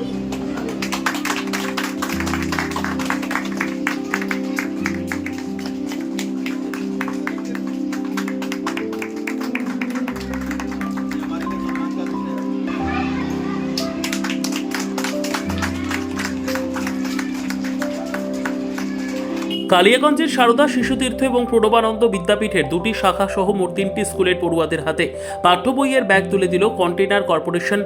Thank you. কালিয়াগঞ্জের Sarada Shishutirtha এবং প্রণবানন্দ বিদ্যাপীঠের দুটি শাখা সহ মোট তিনটি স্কুলের পড়ুয়াদের হাতে পাঠ্য বইয়ের ব্যাগ তুলে দিল container corporation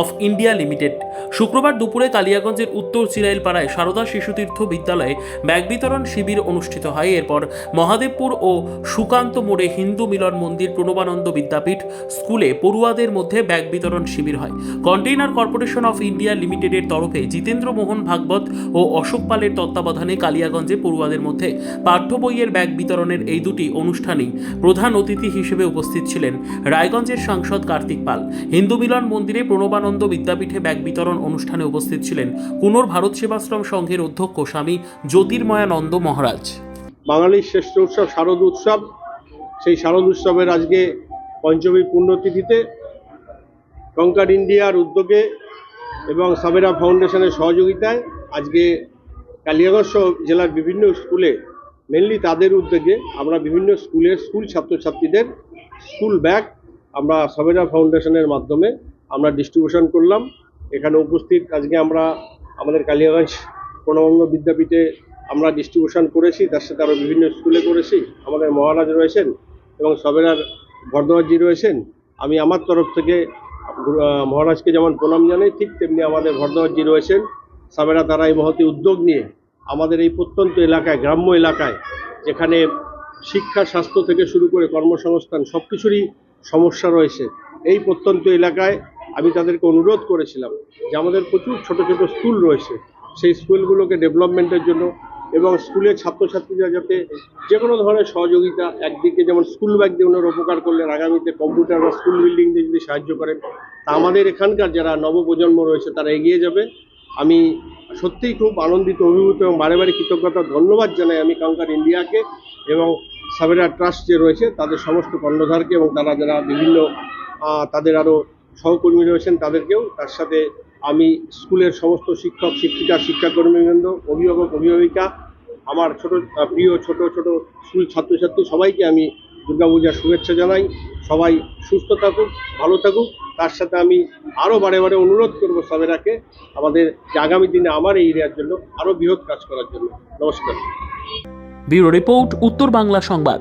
of India limited. শুক্রবার দুপুরে কালিয়াগঞ্জের উত্তর চিরাইলপাড়ায় সারদা শিশুতীর্থ বিদ্যালয়ে ব্যাগ বিতরণ শিবির অনুষ্ঠিত হয়। এরপর মহাদেবপুর ও সুকান্ত মোড়ে হিন্দু মিলন মন্দির প্রণবানন্দ বিদ্যাপীঠ স্কুলে পড়ুয়াদের মধ্যে ব্যাগ বিতরণ শিবির হয়। কন্টেইনার কর্পোরেশন অফ ইন্ডিয়া লিমিটেডের তরফে জিতেন্দ্র মোহন ভাগবত ও অশোক পালের তত্ত্বাবধানে কালিয়াগঞ্জে পড়ুয়াদের মধ্যে পাঠ্য বইয়ের ব্যাগ বিতরণের এই দুটি অনুষ্ঠানেই প্রধান অতিথি হিসেবে উপস্থিত ছিলেন রায়গঞ্জের সাংসদ কার্তিক পাল। হিন্দু মিলন মন্দিরে প্রণবানন্দ বিদ্যাপীঠে ব্যাগ বিতরণ অনুষ্ঠানে উপস্থিত ছিলেন কুনোর ভারত সেবাশ্রম সংঘের অধ্যক্ষ স্বামী জ্যোতির্ময়ানন্দ মহারাজ। বাঙালির শ্রেষ্ঠ উৎসব শারদ উৎসব। সেই শারদ উৎসবের আজকে পঞ্চমী পুণ্যতিথিতে কঙ্কার ইন্ডিয়ার উদ্যোগে এবং সাবেরা ফাউন্ডেশনের সহযোগিতায় আজকে কালিয়াগঞ্জ জেলার বিভিন্ন স্কুলে মেনলি তাদের উদ্যোগে আমরা বিভিন্ন স্কুলের স্কুল ছাত্রছাত্রীদের স্কুল ব্যাগ আমরা সাবেরা ফাউন্ডেশনের মাধ্যমে আমরা ডিস্ট্রিবিউশন করলাম। এখানে উপস্থিত আজকে আমরা আমাদের কালিয়াগঞ্জ প্রণবঙ্গ বিদ্যাপীঠে আমরা ডিস্ট্রিবিউশন করেছি, তার সাথে আরও বিভিন্ন স্কুলে করেছি। আমাদের মহারাজ রয়েছেন এবং সবেরার ভরদ্বাজি রয়েছেন। আমি আমার তরফ থেকে মহারাজকে যেমন প্রণাম জানাই, ঠিক তেমনি আমাদের ভরদ্বাজি রয়েছেন। সাবেরা তারা এই মহতি উদ্যোগ নিয়ে আমাদের এই প্রত্যন্ত এলাকায়, গ্রাম্য এলাকায়, যেখানে শিক্ষা, স্বাস্থ্য থেকে শুরু করে কর্মসংস্থান সব কিছুরই সমস্যা রয়েছে, এই প্রত্যন্ত এলাকায় আমি তাদেরকে অনুরোধ করেছিলাম যে আমাদের প্রচুর ছোট ছোট স্কুল রয়েছে, সেই স্কুলগুলোকে ডেভেলপমেন্টের জন্য এবং স্কুলের ছাত্রছাত্রীরা যাতে যে কোনো ধরনের সহযোগিতা, একদিকে যেমন স্কুল ব্যাগ দিয়ে ওনারা উপকার করলেন, আগামীতে কম্পিউটার বা স্কুল বিল্ডিং দিয়ে যদি সাহায্য করেন, তা আমাদের এখানকার যারা নবপ্রজন্ম রয়েছে তারা এগিয়ে যাবে। আমি সত্যিই খুব আনন্দিত, অভিভূত এবং বারে বারে কৃতজ্ঞতা, ধন্যবাদ জানাই আমি কাঙ্কার ইন্ডিয়াকে এবং সাবেরা ট্রাস্ট যে রয়েছে, তাদের সমস্ত কর্ণধারকে এবং তারা যারা বিভিন্ন তাদের আরও সহকর্মী রয়েছেন তাদেরকেও, তার সাথে আমি স্কুলের সমস্ত শিক্ষক, শিক্ষিকা, শিক্ষাকর্মীবৃন্দ, অভিভাবক, অভিভাবিকা, আমার ছোট প্রিয় ছোট ছোট স্কুল ছাত্রছাত্রী সবাইকে আমি দুর্গাপূজার শুভেচ্ছা জানাই। সবাই সুস্থ থাকুক, ভালো থাকুক। তার সাথে আমি আরও বারে বারে অনুরোধ করব সবেরাকে আমাদের যে আগামী দিনে আমার এই এরিয়ার জন্য আরও বৃহৎ কাজ করার জন্য। নমস্কার। ব্যুরো রিপোর্ট, উত্তর বাংলা সংবাদ।